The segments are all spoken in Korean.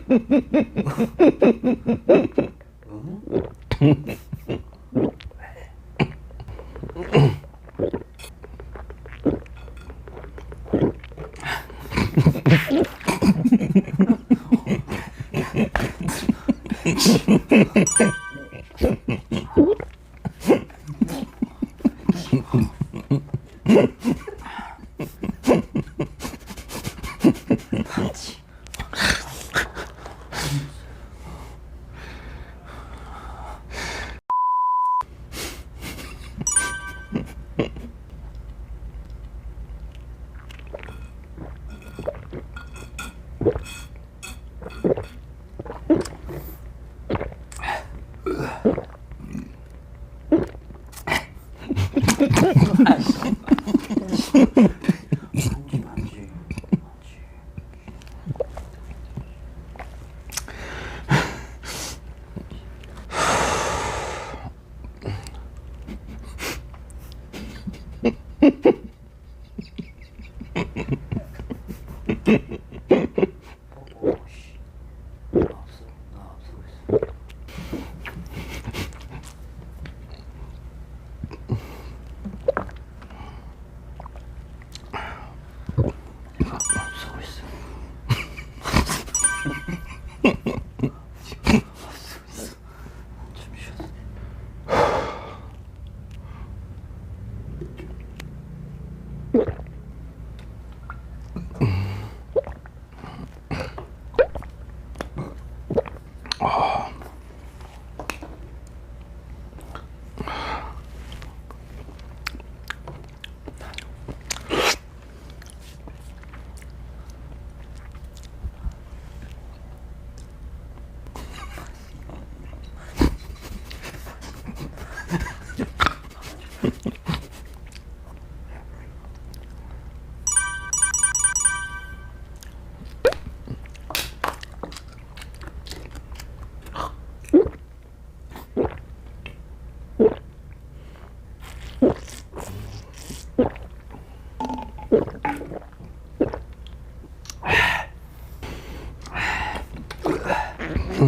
Mm-hmm. Ha ha ha! Ash. Ha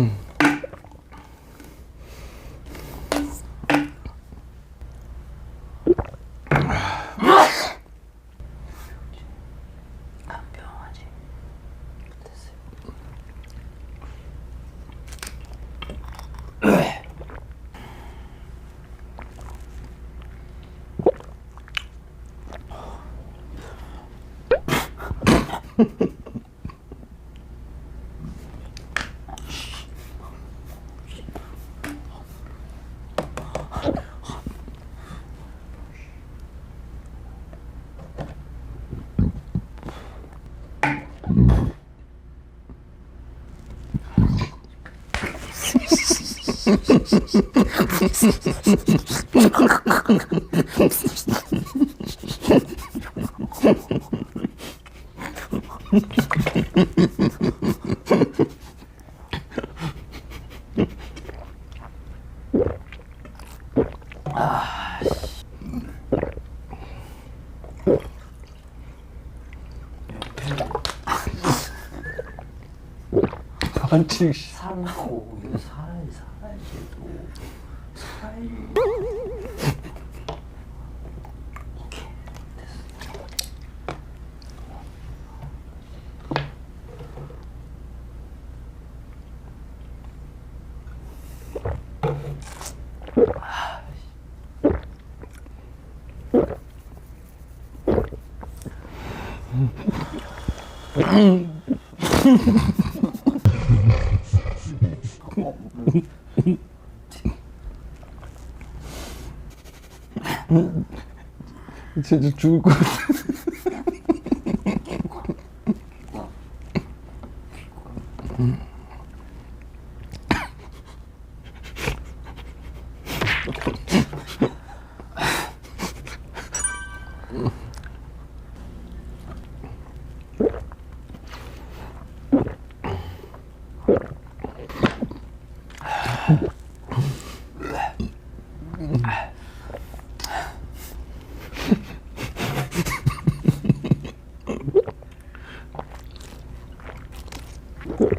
ha ha. 반칙 진짜 죽을 것 같아.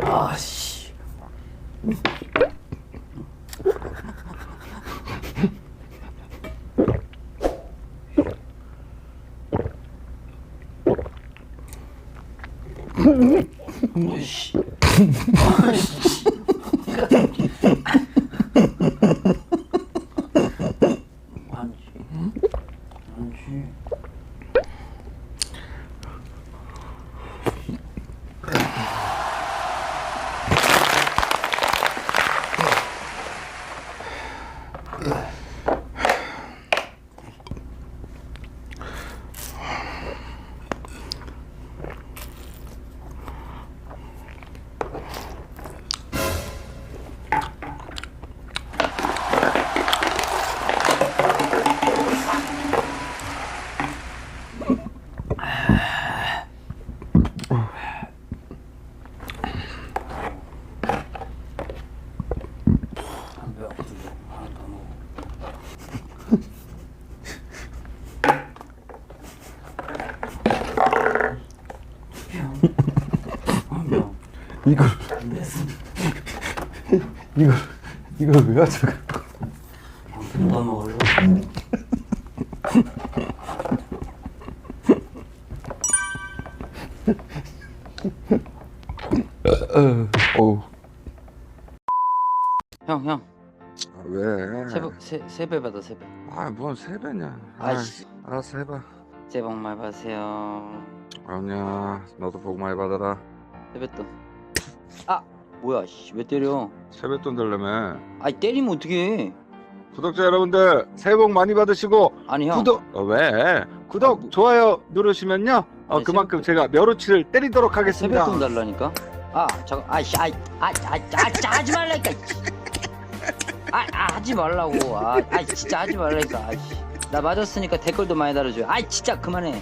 아씨. 아이씨. 아이씨. 아니지. 아니지. 담배 안 피우고 하나 더 먹어. 명. 이걸 이걸 이걸 왜 가져가? 더 먹을래? 어. 형, 형. 아, 왜? 세배 세, 세배 받아 세배. 아, 뭔 세배냐? 아, 아이씨. 알았어 해봐. 새해 복 많이 받으세요. 아니야, 너도 복 많이 받아라. 세뱃돈. 아, 뭐야? 씨, 왜 때려? 세뱃돈 들려면 아이 때리면 어떻게? 구독자 여러분들 새해 복 많이 받으시고 아니 형. 구독 어, 왜? 구독 아, 뭐- 좋아요 누르시면요. 어, 아니, 그만큼 세뱃돈- 제가 멸우치를 때리도록 하겠습니다. 세뱃돈 달라니까. 아, 잠깐. 아이씨, 아이, 아, 아, 아, 아, 하지 말라니까. 씨. 아, 아, 하지 말라고. 아, 아, 진짜 하지 말라니까. 아이씨. 나 맞았으니까 댓글도 많이 달아줘요. 아이, 진짜 그만해.